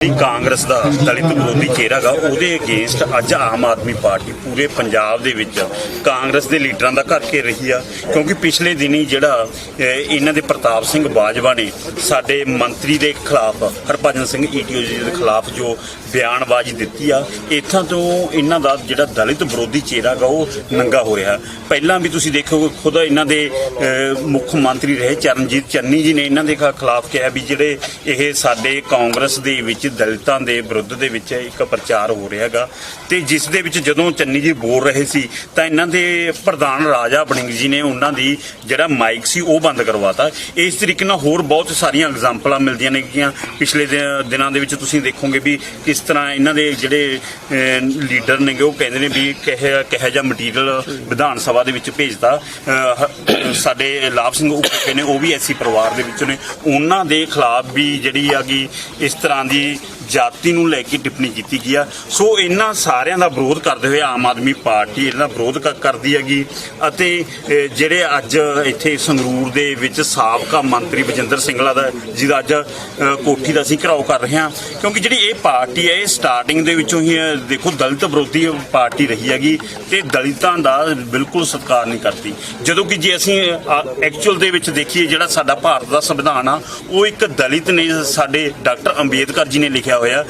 ਜਿਹੜੀ ਕਾਂਗਰਸ ਦਾ ਦਲਿਤ ਵਿਰੋਧੀ ਚਿਹਰਾ ਗਾ, ਉਹਦੇ ਅਗੇਂਸਟ ਅੱਜ ਆਮ ਆਦਮੀ ਪਾਰਟੀ ਪੂਰੇ ਪੰਜਾਬ ਦੇ ਵਿੱਚ ਕਾਂਗਰਸ ਦੇ ਲੀਡਰਾਂ ਦਾ ਘਰ ਘੇਰ ਰਹੀ ਆ। ਕਿਉਂਕਿ ਪਿਛਲੇ ਦਿਨੀ ਜਿਹੜਾ ਇਹਨਾਂ ਦੇ ਪ੍ਰਤਾਪ ਸਿੰਘ ਬਾਜਵਾ ਨੇ ਸਾਡੇ ਮੰਤਰੀ ਦੇ ਖਿਲਾਫ, ਹਰਭਜਨ ਸਿੰਘ ਈਟੀਓ ਜੀ ਦੇ ਖਿਲਾਫ ਜੋ ਬਿਆਨਬਾਜ਼ੀ ਦਿੱਤੀ ਆ, ਇੱਥਾਂ ਤੋਂ ਇਹਨਾਂ ਦਾ ਜਿਹੜਾ ਦਲਿਤ ਵਿਰੋਧੀ ਚਿਹਰਾ ਗਾ, ਉਹ ਨੰਗਾ ਹੋ ਰਿਹਾ। ਪਹਿਲਾਂ ਵੀ ਤੁਸੀਂ ਦੇਖੋ ਖੁਦ ਇਹਨਾਂ ਦੇ ਮੁੱਖ ਮੰਤਰੀ ਰਹੇ, ਚਰਨਜੀਤ ਚੰਨੀ ਜੀ ਨੇ ਇਹਨਾਂ ਦੇ ਖ- ਖਿਲਾਫ ਕਿਹਾ ਵੀ ਜਿਹੜੇ ਇਹ ਸਾਡੇ ਕਾਂਗਰਸ ਦੇ ਵਿੱਚ ਦਲਿਤਾਂ ਦੇ ਵਿਰੁੱਧ ਦੇ ਵਿੱਚ ਇੱਕ ਪ੍ਰਚਾਰ ਹੋ ਰਿਹਾ ਹੈਗਾ। ਤੇ ਜਿਸ ਦੇ ਵਿੱਚ ਜਦੋਂ ਚੰਨੀ ਜੀ ਬੋਲ ਰਹੇ ਸੀ, ਤਾਂ ਇਹਨਾਂ ਦੇ ਪ੍ਰਧਾਨ ਰਾਜਾ ਬੜਿੰਗ ਜੀ ਨੇ ਉਹਨਾਂ ਦੀ ਜਿਹੜਾ ਮਾਈਕ ਸੀ, ਉਹ ਬੰਦ ਕਰਵਾਤਾ। ਇਸ ਤਰੀਕੇ ਨਾਲ ਹੋਰ ਬਹੁਤ ਸਾਰੀਆਂ ਐਗਜ਼ਾਮਪਲਾਂ ਮਿਲਦੀਆਂ ਨੇ ਕਿ ਪਿਛਲੇ ਦਿਨਾਂ ਦੇ ਵਿੱਚ ਤੁਸੀਂ ਦੇਖੋਗੇ ਵੀ ਕਿਸ ਤਰ੍ਹਾਂ ਇਹਨਾਂ ਦੇ ਜਿਹੜੇ ਲੀਡਰ ਨੇਗੇ, ਉਹ ਕਹਿੰਦੇ ਨੇ ਵੀ ਕਿਹੋ ਕਿਹੋ ਜਿਹਾ ਮਟੀਰੀਅਲ ਵਿਧਾਨ ਸਭਾ ਦੇ ਵਿੱਚ ਭੇਜਤਾ। ਹ- ਸਾਡੇ ਲਾਭ ਸਿੰਘ ਉਪਕੇ ਨੇ, ਉਹ ਵੀ ਐਸੀ ਪਰਿਵਾਰ ਦੇ ਵਿੱਚੋਂ ਨੇ। ਉਹਨਾਂ ਦੇ ਖਿਲਾਫ ਵੀ ਜਿਹੜੀ ਹੈਗੀ, ਇਸ ਤਰ੍ਹਾਂ ਦੀ ਜਾਤੀ ਨੂੰ ਲੈ ਕੇ ਟਿੱਪਣੀ ਕੀਤੀ ਗਈ ਆ। ਸੋ ਇਹਨਾਂ ਸਾਰਿਆਂ ਦਾ ਵਿਰੋਧ ਕਰਦੇ ਹੋਏ ਆਮ ਆਦਮੀ ਪਾਰਟੀ ਇਹਨਾਂ ਦਾ ਵਿਰੋਧ ਕ- ਕਰਦੀ ਹੈਗੀ। ਅਤੇ ਜਿਹੜੇ ਅੱਜ ਇੱਥੇ ਸੰਗਰੂਰ ਦੇ ਵਿੱਚ ਸਾਬਕਾ ਮੰਤਰੀ ਵਜਿੰਦਰ ਸਿੰਘਲਾ ਦਾ, ਜਿਹਦਾ ਅੱਜ ਕੋਠੀ ਦਾ ਅਸੀਂ ਘਰਾਓ ਕਰ ਰਹੇ ਹਾਂ। ਕਿਉਂਕਿ ਜਿਹੜੀ ਇਹ ਪਾਰਟੀ ਹੈ, ਇਹ ਸਟਾਰਟਿੰਗ ਦੇ ਵਿੱਚੋਂ ਹੀ ਦੇਖੋ ਦਲਿਤ ਵਿਰੋਧੀ ਪਾਰਟੀ ਰਹੀ ਹੈਗੀ ਤੇ ਦਲਿਤਾਂ ਦਾ ਬਿਲਕੁਲ ਸਤਿਕਾਰ ਨਹੀਂ ਕਰਦੀ। ਜਦੋਂ ਕਿ ਜੇ ਅਸੀਂ ਐਕਚੁਅਲ ਦੇ ਵਿੱਚ ਦੇਖੀਏ ਜਿਹੜਾ ਸਾਡਾ ਭਾਰਤ ਦਾ ਸੰਵਿਧਾਨ ਆ, ਉਹ ਇੱਕ ਦਲਿਤ ਨੇ ਸਾਡੇ ਡਾਕਟਰ ਅੰਬੇਦਕਰ ਜੀ ਨੇ ਲਿਖਿਆ ਹੋਇਆ।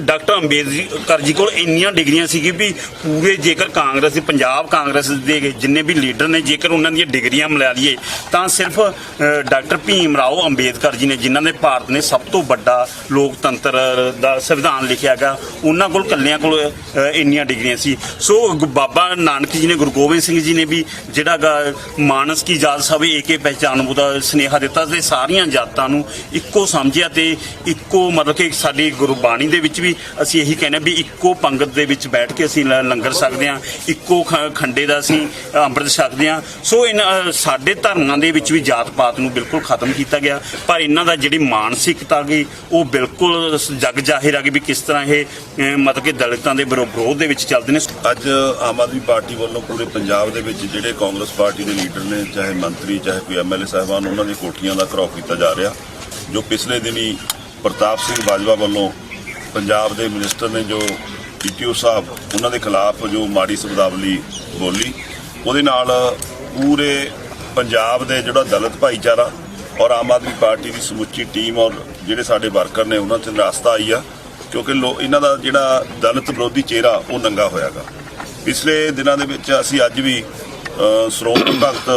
ਡਾਕਟਰ ਅੰਬੇਦਕਰ ਜੀ ਕੋਲ ਇੰਨੀਆਂ ਡਿਗਰੀਆਂ ਸੀ ਵੀ ਪੂਰੇ ਜੇਕਰ ਕਾਂਗਰਸ, ਪੰਜਾਬ ਕਾਂਗਰਸ ਦੇ ਜਿੰਨੇ ਵੀ ਲੀਡਰ ਨੇ, ਜੇਕਰ ਉਹਨਾਂ ਦੀਆਂ ਡਿਗਰੀਆਂ ਮਿਲਾ ਲਈਏ, ਤਾਂ ਸਿਰਫ ਡਾਕਟਰ ਭੀਮ ਰਾਓ ਅੰਬੇਦਕਰ ਜੀ ਨੇ, ਜਿਨ੍ਹਾਂ ਨੇ ਭਾਰਤ ਨੇ ਸਭ ਤੋਂ ਵੱਡਾ ਲੋਕਤੰਤਰ ਦਾ ਸੰਵਿਧਾਨ ਲਿਖਿਆ ਗਾ ਉਹਨਾਂ ਕੋਲ ਕੱਲਿਆਂ ਕੋਲ ਇੰਨੀਆਂ ਡਿਗਰੀਆਂ ਸੀ। ਸੋ ਗ- ਬਾਬਾ ਨਾਨਕ ਜੀ ਨੇ, ਗੁਰੂ ਗੋਬਿੰਦ ਸਿੰਘ ਜੀ ਨੇ ਵੀ ਜਿਹੜਾ ਗਾ ਮਾਨਸ ਕੀ ਜਾਤ ਸਭ ਏਕੇ ਪਹਿਚਾਨ ਦਾ ਸਨੇਹਾ ਦਿੱਤਾ ਤੇ ਸਾਰੀਆਂ ਜਾਤਾਂ ਨੂੰ ਇੱਕੋ ਸਮਝਿਆ ਤੇ ਇੱਕੋ ਮਤਲਬ ਕਿ ਸਾਡੀ ਗੁਰਬਾਣੀ ਦੇ ਵਿੱਚ ਵੀ ਅਸੀਂ ਇਹੀ ਕਹਿੰਦੇ ਹਾਂ ਵੀ ਇੱਕੋ ਪੰਗਤ ਦੇ ਵਿੱਚ ਬੈਠ ਕੇ ਅਸੀਂ ਲ- ਲੰਗਰ ਸਕਦੇ ਹਾਂ, ਇੱਕੋ ਖ- ਖੰਡੇ ਦਾ ਅਸੀਂ ਅੰਮ੍ਰਿਤ ਛਕਦੇ ਹਾਂ। ਸੋ ਇਹਨਾਂ ਸਾਡੇ ਧਰਮਾਂ ਦੇ ਵਿੱਚ ਵੀ ਜਾਤ ਪਾਤ ਨੂੰ ਬਿਲਕੁਲ ਖਤਮ ਕੀਤਾ ਗਿਆ, ਪਰ ਇਹਨਾਂ ਦਾ ਜਿਹੜੀ ਮਾਨਸਿਕਤਾ ਗਈ ਉਹ ਬਿਲਕੁਲ ਜਗ ਜ਼ਾਹਿਰ ਆ ਗਈ ਵੀ ਕਿਸ ਤਰ੍ਹਾਂ ਇਹ ਮਤਲਬ ਕਿ ਦਲਿਤਾਂ ਦੇ ਵਿਰੋ- ਵਿਰੋਧ ਦੇ ਵਿੱਚ ਚੱਲਦੇ ਨੇ। ਅੱਜ ਆਮ ਆਦਮੀ ਪਾਰਟੀ ਵੱਲੋਂ ਪੂਰੇ ਪੰਜਾਬ ਦੇ ਵਿੱਚ ਜਿਹੜੇ ਕਾਂਗਰਸ ਪਾਰਟੀ ਦੇ ਲੀਡਰ ਨੇ, ਚਾਹੇ ਮੰਤਰੀ, ਚਾਹੇ ਕੋਈ ਐਮਐਲਏ ਸਾਹਿਬਾਨ, ਉਹਨਾਂ ਦੀ ਕੋਠੀਆਂ ਦਾ ਘਰਾਓ ਕੀਤਾ ਜਾ ਰਿਹਾ, ਜੋ ਪਿਛਲੇ ਦਿਨੀ ਪ੍ਰਤਾਪ ਸਿੰਘ ਬਾਜਵਾ ਵੱਲੋਂ ਪੰਜਾਬ ਦੇ ਮਿਨਿਸਟਰ ਨੇ ਜੋ ਈਟੀਓ ਸਾਹਿਬ ਉਹਨਾਂ ਦੇ ਖਿਲਾਫ ਜੋ ਮਾੜੀ ਸ਼ਬਦਾਵਲੀ ਬੋਲੀ ਉਹਦੇ ਨਾਲ ਪੂਰੇ ਪੰਜਾਬ ਦੇ ਜਿਹੜਾ ਦਲਿਤ ਭਾਈਚਾਰਾ ਔਰ ਆਮ ਆਦਮੀ ਪਾਰਟੀ ਦੀ ਸਮੁੱਚੀ ਟੀਮ ਔਰ ਜਿਹੜੇ ਸਾਡੇ ਵਰਕਰ ਨੇ ਉਹਨਾਂ 'ਚ ਨਿਰਾਸ਼ਤਾ ਆਈ ਆ ਕਿਉਂਕਿ ਲੋ ਇਹਨਾਂ ਦਾ ਜਿਹੜਾ ਦਲਿਤ ਵਿਰੋਧੀ ਚਿਹਰਾ ਉਹ ਨੰਗਾ ਹੋਇਆਗਾ। ਪਿਛਲੇ ਦਿਨਾਂ ਦੇ ਵਿੱਚ ਅਸੀਂ ਅੱਜ ਵੀ ਅ, ਭਗਤ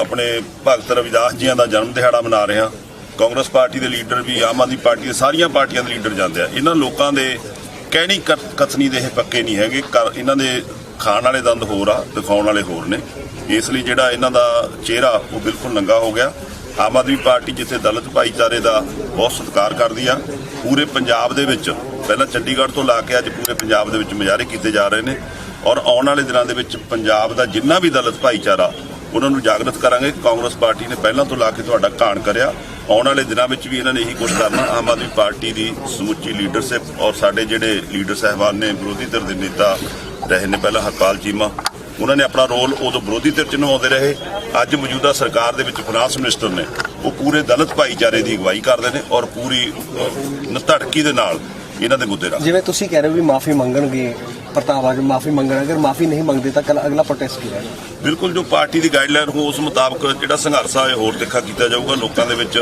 ਆਪਣੇ ਭਗਤ ਰਵਿਦਾਸ ਜੀਆਂ ਦਾ ਜਨਮ ਦਿਹਾੜਾ ਮਨਾ ਰਹੇ ਹਾਂ। ਕਾਂਗਰਸ ਪਾਰਟੀ ਦੇ ਲੀਡਰ ਵੀ, ਆਮ ਆਦਮੀ ਪਾਰਟੀ ਦੇ ਸਾਰੀਆਂ ਪਾਰਟੀਆਂ ਦੇ ਲੀਡਰ ਜਾਂਦੇ ਆ। ਇਹਨਾਂ ਲੋਕਾਂ ਦੇ ਕਹਿਣੀ ਕਥ- ਕਥਨੀ ਦੇ ਇਹ ਪੱਕੇ ਨਹੀਂ ਹੈਗੇ। ਕਰ- ਇਹਨਾਂ ਦੇ ਖਾਣ ਵਾਲੇ ਦੰਦ ਹੋਰ ਆ, ਦਿਖਾਉਣ ਵਾਲੇ ਹੋਰ ਨੇ। ਇਸ ਲਈ ਜਿਹੜਾ ਇਹਨਾਂ ਦਾ ਚਿਹਰਾ, ਉਹ ਬਿਲਕੁਲ ਨੰਗਾ ਹੋ ਗਿਆ। ਆਮ ਆਦਮੀ ਪਾਰਟੀ ਜਿੱਥੇ ਦਲਿਤ ਭਾਈਚਾਰੇ ਦਾ ਬਹੁਤ ਸਤਿਕਾਰ ਕਰਦੀ ਆ, ਪੂਰੇ ਪੰਜਾਬ ਦੇ ਵਿੱਚ, ਪਹਿਲਾਂ ਚੰਡੀਗੜ੍ਹ ਤੋਂ ਲਾ ਕੇ ਅੱਜ ਪੂਰੇ ਪੰਜਾਬ ਦੇ ਵਿੱਚ ਮੁਜ਼ਾਹਰੇ ਕੀਤੇ ਜਾ ਰਹੇ ਨੇ। ਔਰ ਆਉਣ ਵਾਲੇ ਦਿਨਾਂ ਦੇ ਵਿੱਚ ਪੰਜਾਬ ਦਾ ਜਿੰਨਾ ਵੀ ਦਲਿਤ ਭਾਈਚਾਰਾ ਉਹਨਾਂ ਨੂੰ ਜਾਗਰਤ ਕਰਾਂਗੇ। ਕਾਂਗਰਸ ਪਾਰਟੀ ਨੇ ਪਹਿਲਾਂ ਤੋਂ ਲਾ ਕੇ ਤੁਹਾਡਾ ਘਾਣ ਕਰਿਆ। ਆਉਣ ਵਾਲੇ ਦਿਨਾਂ ਵਿੱਚ ਵੀ ਇਹਨਾਂ ਨੇ ਇਹੀ ਕੁਝ ਕਰਨਾ। ਆਮ ਆਦਮੀ ਪਾਰਟੀ ਦੀ ਸਮੁੱਚੀ ਲੀਡਰਸ਼ਿਪ ਔਰ ਸਾਡੇ ਜਿਹੜੇ ਲੀਡਰ ਸਹਿਬਾਨ ਨੇ ਵਿਰੋਧੀ ਧਿਰ ਦੇ ਨੇਤਾ ਰਹੇ ਨੇ ਪਹਿਲਾਂ ਹਰਪਾਲ ਚੀਮਾ। ਉਹਨਾਂ ਨੇ ਆਪਣਾ ਰੋਲ ਉਦੋਂ ਵਿਰੋਧੀ ਧਿਰ ਚ ਨਿਭਾਉਂਦੇ ਰਹੇ। ਅੱਜ ਮੌਜੂਦਾ ਸਰਕਾਰ ਦੇ ਵਿੱਚ ਫਾਈਨਾਂਸ ਮਿਨਿਸਟਰ ਨੇ ਉਹ ਪੂਰੇ ਦਲਿਤ ਭਾਈਚਾਰੇ ਦੀ ਅਗਵਾਈ ਕਰਦੇ ਨੇ ਔਰ ਪੂਰੀ ਅਹ, ਧੜਕੀ ਦੇ ਨਾਲ ਇਹਨਾਂ ਦੇ ਮੁੱਦੇ ਰੱਖਦੇ ਜਿਵੇਂ ਤੁਸੀਂ ਕਹਿ ਰਹੇ ਹੋ ਵੀ ਮਾਫੀ ਮੰਗਣਗੇ ਪ੍ਰਤਾਪ ਆ ਮਾਫੀ ਮੰਗਣ ਅਗਰ ਮਾਫੀ ਨਹੀਂ ਮੰਗਦੇ ਤਾਂ ਕੱਲ ਅਗਲਾ ਪ੍ਰੋਟੈਸਟ ਕੀ ਹੈ? ਬਿਲਕੁਲ ਜੋ ਪਾਰਟੀ ਦੀ ਗਾਈਡਲਾਈਨ ਹੋ ਉਸ ਮੁਤਾਬਕ ਜਿਹੜਾ ਸੰਘਰਸ਼ ਆ ਇਹ ਹੋਰ ਤਿੱਖਾ ਕੀਤਾ ਜਾਊਗਾ। ਲੋਕਾਂ ਦੇ ਵਿੱਚ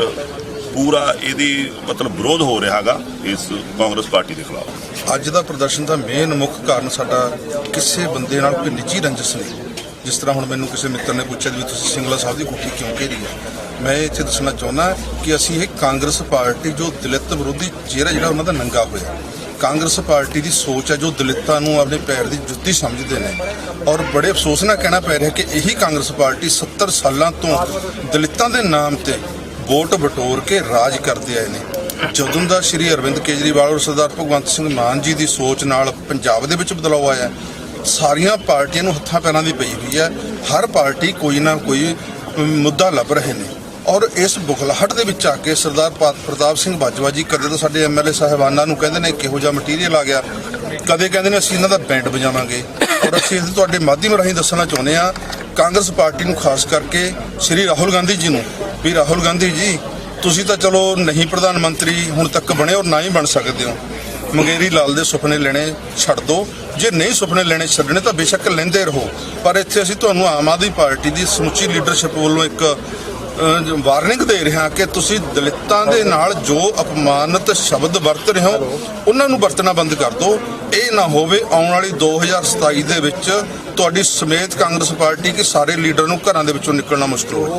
ਪੂਰਾ ਇਹਦੀ ਮਤਲਬ ਵਿਰੋਧ ਹੋ ਰਿਹਾਗਾ ਇਸ ਕਾਂਗਰਸ ਪਾਰਟੀ ਦੇ ਖਿਲਾਫ। ਅੱਜ ਦਾ ਪ੍ਰਦਰਸ਼ਨ ਦਾ ਮੇਨ ਮੁੱਖ ਕਾਰਨ ਸਾਡਾ ਕਿਸੇ ਬੰਦੇ ਨਾਲ ਕੋਈ ਨਿੱਜੀ ਰੰਜਿਸ਼ ਨਹੀਂ। ਜਿਸ ਤਰ੍ਹਾਂ ਹੁਣ ਮੈਨੂੰ ਕਿਸੇ ਮਿੱਤਰ ਨੇ ਪੁੱਛਿਆ ਵੀ ਤੁਸੀਂ ਸਿੰਗਲਾ ਸਾਹਿਬ ਦੀ ਕੋਠੀ ਕਿਉਂ ਘੇਰੀ ਹੈ? ਮੈਂ ਇੱਥੇ ਦੱਸਣਾ ਚਾਹੁੰਦਾ ਕਿ ਅਸੀਂ ਇਹ ਕਾਂਗਰਸ ਪਾਰਟੀ ਜੋ ਦਲਿਤ ਵਿਰੋਧੀ ਚਿਹਰਾ ਜਿਹੜਾ ਉਹਨਾਂ ਦਾ ਨੰਗਾ ਹੋਇਆ ਕਾਂਗਰਸ ਪਾਰਟੀ ਦੀ ਸੋਚ ਹੈ ਜੋ ਦਲਿਤਾਂ ਨੂੰ ਆਪਣੇ ਪੈਰ ਦੀ ਜੁੱਤੀ ਸਮਝਦੇ ਨੇ। ਔਰ ਬੜੇ ਅਫਸੋਸ ਨਾਲ ਕਹਿਣਾ ਪੈ ਰਿਹਾ ਕਿ ਇਹੀ ਕਾਂਗਰਸ ਪਾਰਟੀ 70 ਸਾਲਾਂ ਤੋਂ ਦਲਿਤਾਂ ਦੇ ਨਾਮ ਤੇ ਵੋਟ ਬਟੋਰ ਕੇ ਰਾਜ ਕਰਦੇ ਆਏ ਨੇ। ਜਦੋਂ ਦਾ ਸ਼੍ਰੀ ਅਰਵਿੰਦ ਕੇਜਰੀਵਾਲ ਔਰ ਸਰਦਾਰ ਭਗਵੰਤ ਸਿੰਘ ਮਾਨ ਜੀ ਦੀ ਸੋਚ ਨਾਲ ਪੰਜਾਬ ਦੇ ਵਿੱਚ ਬਦਲਾਅ ਆਇਆ ਸਾਰੀਆਂ ਪਾਰਟੀਆਂ ਨੂੰ ਹੱਥਾਂ ਪੈਰਾਂ ਦੀ ਪਈ ਹੋਈ ਹੈ। ਹਰ ਪਾਰਟੀ ਕੋਈ ਨਾ ਕੋਈ ਮੁੱਦਾ ਲੱਭ ਰਹੇ ਨੇ। ਔਰ ਇਸ ਬੁਖਲਾਹਟ ਦੇ ਵਿੱਚ ਆ ਕੇ ਸਰਦਾਰ ਪਾ- ਪ੍ਰਤਾਪ ਸਿੰਘ ਬਾਜਵਾ ਜੀ ਕਦੇ ਤਾਂ ਸਾਡੇ ਐਮਐਲਏ ਸਾਹਿਬਾਨਾਂ ਨੂੰ ਕਹਿੰਦੇ ਨੇ ਕਿਹੋ ਜਿਹਾ ਮਟੀਰੀਅਲ ਆ ਗਿਆ। ਕਦੇ ਕਹਿੰਦੇ ਨੇ ਅਸੀਂ ਇਹਨਾਂ ਦਾ ਬੈਂਡ ਵਜਾਵਾਂਗੇ। ਔਰ ਅਸੀਂ ਇਸ ਤੁਹਾਡੇ ਮਾਧਿਅਮ ਰਾਹੀਂ ਦੱਸਣਾ ਚਾਹੁੰਦੇ ਆ ਕਾਂਗਰਸ ਪਾਰਟੀ ਨੂੰ ਖਾਸ ਕਰਕੇ ਸ਼੍ਰੀ ਰਾਹੁਲ ਗਾਂਧੀ ਜੀ ਨੂੰ ਵੀ ਰਾਹੁਲ ਗਾਂਧੀ ਜੀ, ਤੁਸੀਂ ਤਾਂ ਚਲੋ ਨਹੀਂ ਪ੍ਰਧਾਨ ਮੰਤਰੀ ਹੁਣ ਤੱਕ ਬਣੇ ਔਰ ਨਾ ਹੀ ਬਣ ਸਕਦੇ ਹੋ। ਮੰਗੇਰੀ ਲਾਲ ਦੇ ਸੁਪਨੇ ਲੈਣੇ ਛੱਡ ਦਿਓ ਜੇ ਨਹੀਂ ਸੁਪਨੇ ਲੈਣੇ ਛੱਡਣੇ ਤਾਂ ਬੇਸ਼ੱਕ ਲੈਂਦੇ ਰਹੋ। ਪਰ ਇੱਥੇ ਅਸੀਂ ਤੁਹਾਨੂੰ ਆਮ ਆਦਮੀ ਪਾਰਟੀ ਦੀ ਸਮੁੱਚੀ ਲੀਡਰਸ਼ਿਪ ਵੱਲੋਂ ਇੱਕ ਵਾਰਨਿੰਗ ਦੇ ਰਿਹਾ ਕਿ ਤੁਸੀਂ ਦਲਿਤਾਂ ਦੇ ਨਾਲ ਜੋ ਅਪਮਾਨਿਤ ਸ਼ਬਦ ਵਰਤ ਰਹੇ ਹੋ, ਉਹਨਾਂ ਨੂੰ ਵਰਤਣਾ ਬੰਦ ਕਰ ਦਿਓ। ਇਹ ਨਾ ਹੋਵੇ ਆਉਣ ਵਾਲੀ 2027 ਦੇ ਵਿੱਚ ਤੁਹਾਡੀ ਸਮੇਤ ਕਾਂਗਰਸ ਪਾਰਟੀ ਕੇ ਸਾਰੇ ਲੀਡਰ ਨੂੰ ਘਰਾਂ ਦੇ ਵਿੱਚੋਂ ਨਿਕਲਣਾ ਮੁਸ਼ਕਲ ਹੋਵੇ